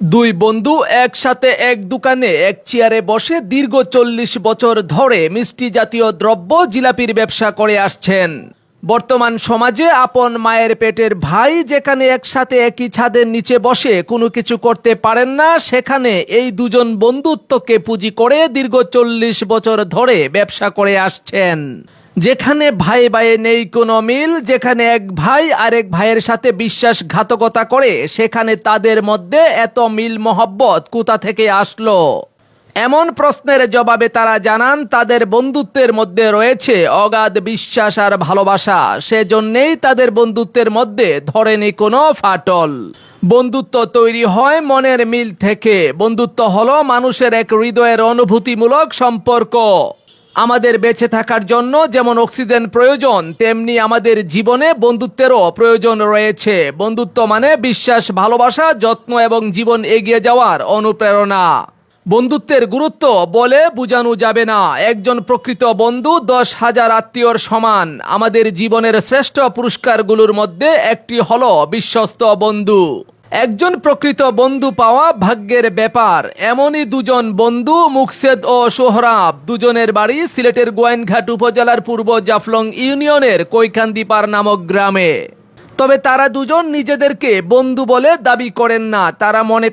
দুই বন্ধু একসাথে এক দোকানে, এক চেয়ারে বসে দীর্ঘ চল্লিশ বছর ধরে মিষ্টি জাতীয় দ্রব্য জিলাপির ব্যবসা করে আসছেন। বর্তমান সমাজে আপন মায়ের পেটের ভাই যেখানে একসাথে একই ছাদের নিচে বসে কোনো কিছু করতে পারেন না, সেখানে এই দুজন বন্ধুত্বকে পুঁজি করে দীর্ঘ চল্লিশ বছর ধরে ব্যবসা করে আসছেন। যেখানে ভাই ভাইয়ে নেই কোনো মিল, যেখানে এক ভাই আরেক ভাইয়ের সাথে বিশ্বাসঘাতকতা করে, সেখানে তাদের মধ্যে এত মিল মহব্বত কোথা থেকে আসলো? এমন প্রশ্নের জবাবে তারা জানান, তাদের বন্ধুত্বের মধ্যে রয়েছে অগাধ বিশ্বাস আর ভালোবাসা। সেজন্যেই তাদের বন্ধুত্বের মধ্যে ধরেনি কোনো ফাটল। বন্ধুত্ব তৈরি হয় মনের মিল থেকে। বন্ধুত্ব হলো মানুষের এক হৃদয়ের অনুভূতিমূলক সম্পর্ক। আমাদের বেঁচে থাকার জন্য যেমন অক্সিজেন প্রয়োজন, তেমনি আমাদের জীবনে বন্ধুত্বেরও প্রয়োজন রয়েছে। বন্ধুত্ব মানে বিশ্বাস, ভালোবাসা, যত্ন এবং জীবন এগিয়ে যাওয়ার অনুপ্রেরণা। বন্ধুত্বের গুরুত্ব বলে বোঝানো যাবে না। একজন প্রকৃত বন্ধু দশ হাজার আত্মীয়র সমান। আমাদের জীবনের শ্রেষ্ঠ পুরস্কারগুলোর মধ্যে একটি হল বিশ্বস্ত বন্ধু। একজন প্রকৃত বন্ধু পাওয়া ভাগ্যের ব্যাপার। এমনই দুজন বন্ধু মুকসেদ ও সোহরাব। দুজনের বাড়ি সিলেটের গোয়াইনঘাট উপজেলার পূর্ব জাফলং ইউনিয়নের কৈখান্দিপার নামক গ্রামে। তবে তারা দুজন নিজেদেরকে বন্ধু বলে দাবি করেন না। তারা মনে